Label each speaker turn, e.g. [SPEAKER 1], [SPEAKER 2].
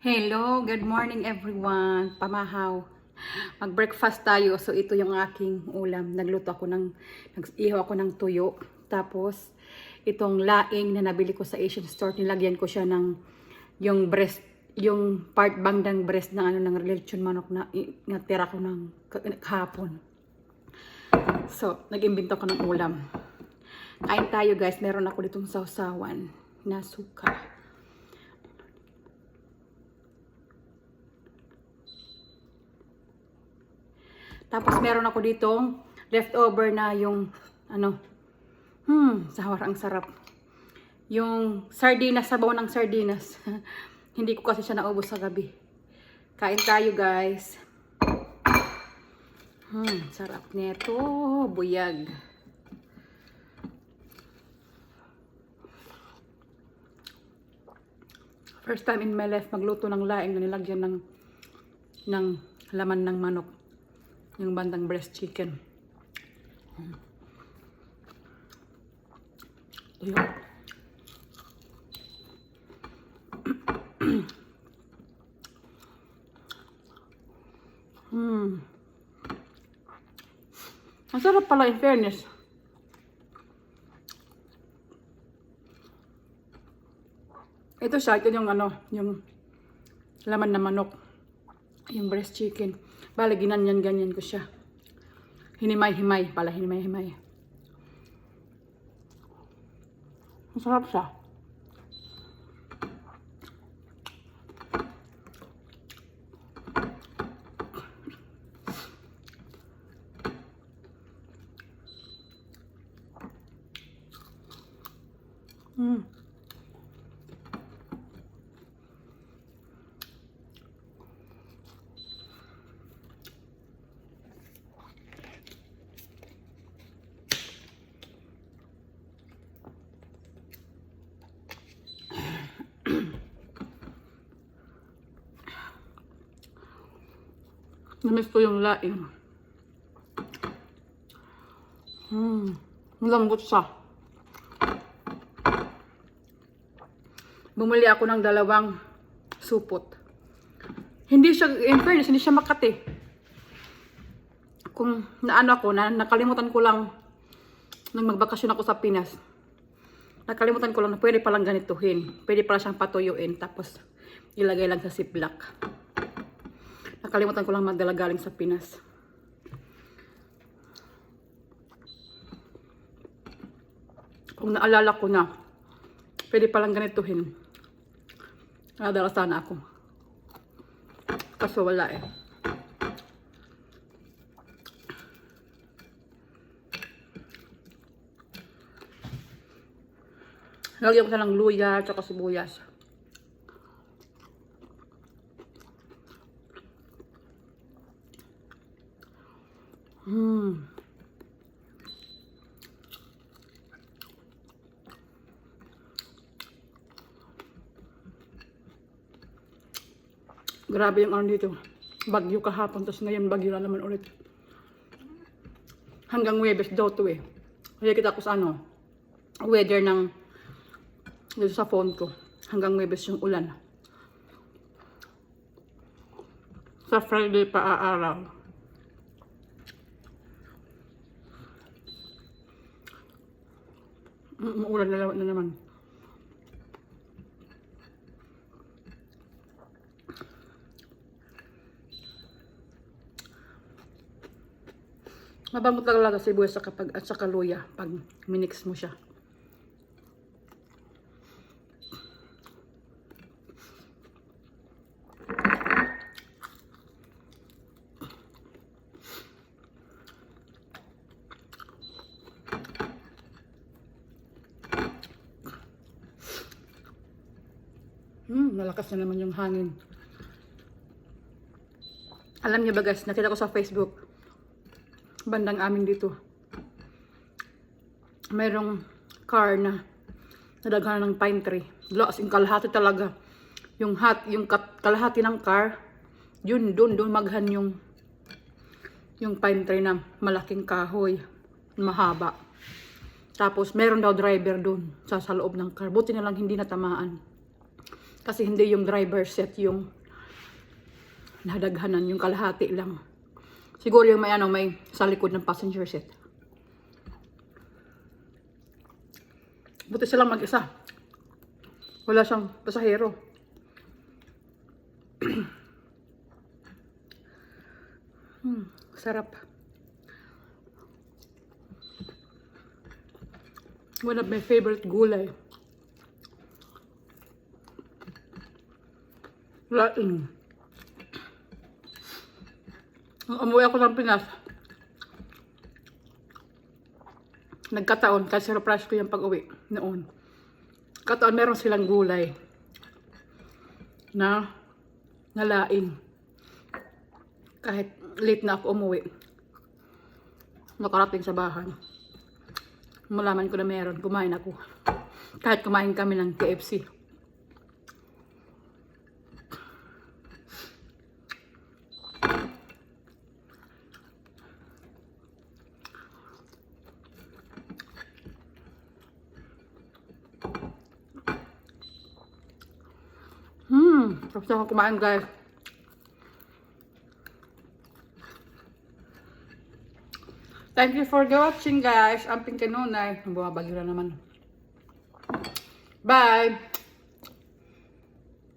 [SPEAKER 1] Hello, good morning everyone. Pamahaw. Mag-breakfast tayo. So ito yung aking ulam. Nagluto ako ng nag-ihaw ako ng tuyo. Tapos itong laing na nabili ko sa Asian store, nilagyan ko siya ng yung breast yung part bang ng breast ng ano ng lechon manok na natira ko ng ka- kahapon. So, nag-imbento ko ng ulam. Kain tayo guys. Meron ako ditong sausawan na suka. Tapos meron ako ditong leftover na yung ano. Hmm, sahwar ang sarap. Yung sardinas, sabaw ng sardinas. Hindi ko kasi siya naubos sa gabi. Kain tayo, guys. Hmm, sarap nito. Buyag. First time in my life magluto ng laing na nilagyan ng ng laman ng manok. Yung bandang breast chicken. Tuyo. Hmm. Ang sarap pala in fairness. Ito siya, ito yung ano, yung laman na manok. Yung breast chicken. Bale, ginanyan-ganyan ko siya. Hinimay-himay pala, hinimay-himay. Masarap siya. Mm. Namiss ko yung laing. Hmm. Malambot siya. Bumili ako ng dalawang supot. Hindi siya, in fairness, hindi siya makati. Kung naano ako, na, nakalimutan ko lang nung magbakasyon ako sa Pinas. Nakalimutan ko lang na pwede palang ganituhin. Pwede pala siyang patuyuin tapos ilagay lang sa ziplock. Nakalimutan ko lang magdala galing sa Pinas. Kung naalala ko na, pwede palang ganituhin. Nadala sana ako. Kaso wala eh. Lagyan ko na ng luya at sibuyas. Hmm. Grabe yung ano dito. Bagyo kahapon, tapos ngayon bagyo na naman ulit. Hanggang Webes daw to eh. Kaya kita ko sa ano, weather ng dito sa phone ko. Hanggang Webes yung ulan. Sa Friday pa aaraw. Mm, Umuulan na, na naman. Mabango talaga sibuyas at saka luya pag minix mo siya. Hmm, malakas na naman yung hangin. Alam niyo ba guys, nakita ko sa Facebook, bandang amin dito. Mayroong car na nadaghan ng pine tree. As in kalahati talaga. Yung hat, yung kat, kalahati ng car, yun, dun, dun maghan yung yung pine tree na malaking kahoy, mahaba. Tapos, meron daw driver dun sa, sa loob ng car. Buti na lang hindi natamaan. Kasi hindi yung driver set yung nadaghanan, yung kalahati lang. Siguro yung may ano, may sa likod ng passenger seat. Buti silang mag-isa. Wala siyang pasahero. hmm, sarap. One of my favorite gulay. Laing. Nung umuwi ako ng Pinas, nagkataon, kasi surprise ko yung pag-uwi noon. Kataon, meron silang gulay na nalaing. Kahit late na ako umuwi. Nakarating sa bahay. Malaman ko na meron, kumain ako. Kahit kumain kami ng KFC. Tapos ako kumain guys. Thank you for watching guys. Amping kanunay. Bumabagyo na naman. Bye!